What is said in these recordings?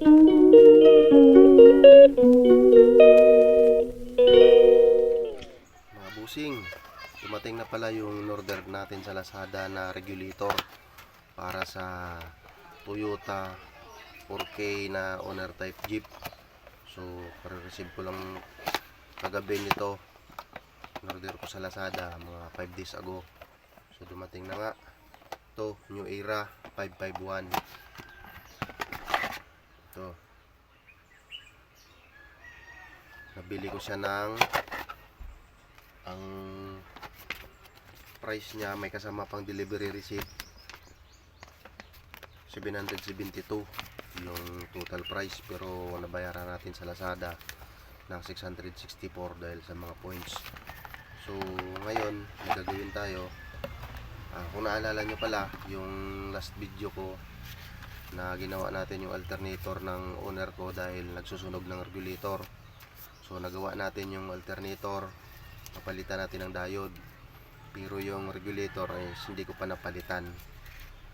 Mga busing, dumating na pala yung order natin sa Lazada na regulator para sa Toyota 4K na owner type Jeep. So, para-receive ko lang kagabi nito. order ko sa Lazada mga 5 days ago. So, dumating na nga. Ito, New Era 551. Ito. Nabili ko siya ng ang price niya may kasama pang delivery receipt. 772 yung total price pero nabayaran natin sa Lazada ng 664 dahil sa mga points. So ngayon may gagawin tayo. Ah, kung naalala nyo pala yung last video ko na ginawa natin yung alternator ng owner ko dahil nagsusunog ng regulator. So nagawa natin yung alternator. Papalitan natin ng diode. Pero yung regulator ay hindi ko pa napalitan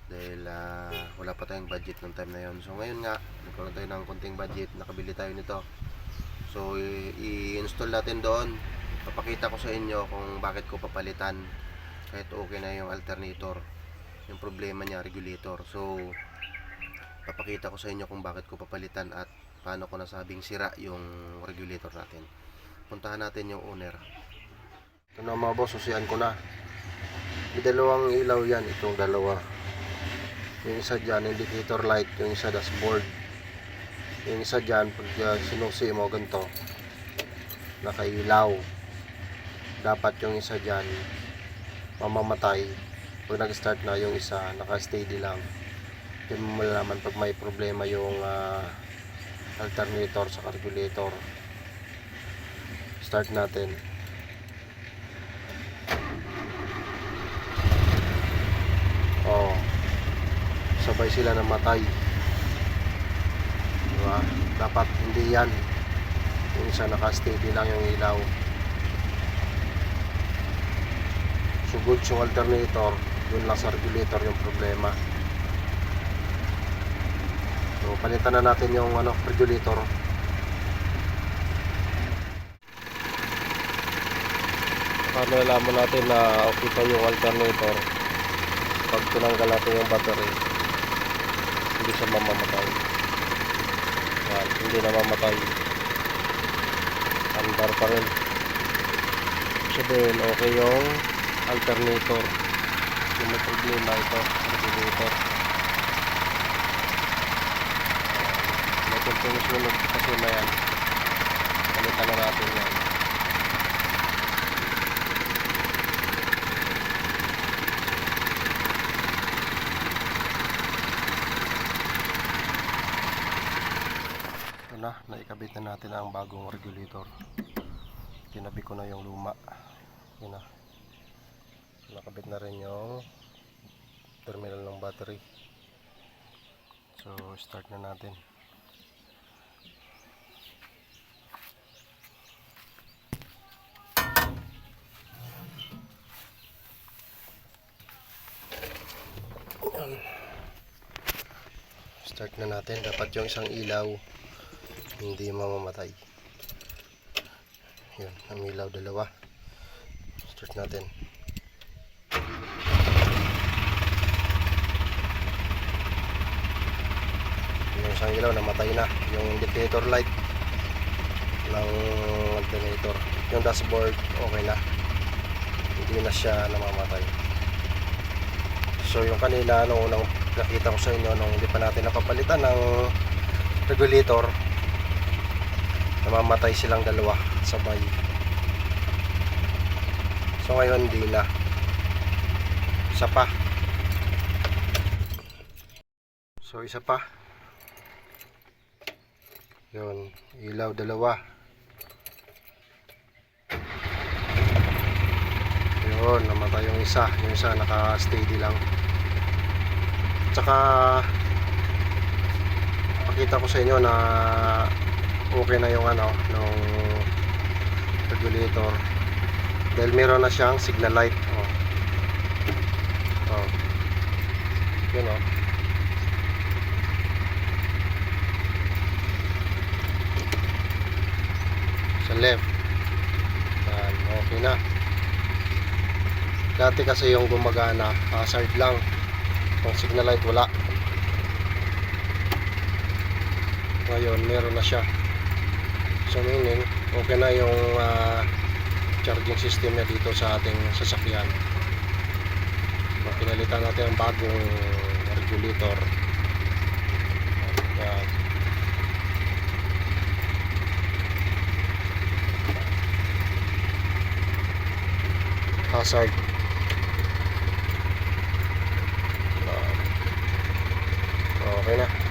dahil ah, wala pa tayong budget ng time na yon so ngayon nga nagkaroon tayo ng konting budget. Nakabili tayo nito. So i-install natin doon. Papakita ko sa inyo kung bakit ko papalitan kahit okay na yung alternator. Yung problema niya regulator. So papakita ko sa inyo kung bakit ko papalitan at paano ko nasabing sira yung regulator natin puntahan natin yung owner ito na mga boss, susian ko na. May dalawang ilaw yan, itong dalawa. Yung isa dyan, indicator light, yung isa dashboard. Yung isa dyan, pag uh, sinusi mo ganito, nakailaw. Dapat yung isa dyan, mamamatay. Pag nag-start na yung isa, naka-steady lang. Hindi mo malalaman pag may problema yung ah, alternator sa regulator. Start natin. Oh. Sabay sila namatay. Diba? Dapat hindi yan. Yung isa naka-steady lang yung ilaw. Sugod yung alternator, yun lang sa regulator yung problema. So, palitan na natin yung ano, regulator. Paano nalaman natin na okay pa yung alternator? pag tinanggal natin yung battery? Hindi siya mamamatay. Yan, hindi na mamatay. Andar pa rin. Sabihin okay yung alternator. Yung may problema ito regulator may tuntong sunod kasi na yan palitan na natin yan Ito na, naikabit na natin ang bagong regulator. Tinabi ko na yung luma. Yun na. Nakabit na rin yung terminal ng battery. So, start na natin. Start na natin. Dapat yung isang ilaw hindi mamamatay. Yun, ang ilaw dalawa. Start natin. Yung isang ilaw namatay na. Yung indicator light ng alternator. Yung dashboard okay na. Hindi na siya namamatay. So yung kanina nung unang nakita ko sa inyo nung hindi pa natin napapalitan ng regulator namamatay silang dalawa sabay so ngayon hindi na. Isa pa. So isa pa. Yun ilaw dalawa yun namatay yung isa. Yung isa naka steady lang. Tsaka pakita ko sa inyo na okay na yung ano ng regulator. Dahil meron na siyang signal light. Oh. Oh. yun oh. Sa left. Yan okay na. Dati kasi yung gumagana, hazard lang. Yung signal light wala. Ngayon, meron na siya. So meaning, okay na yung ah, charging system niya dito sa ating sasakyan. So, pinalitan natin ang bagong regulator. Yan. hazard. 好，回来。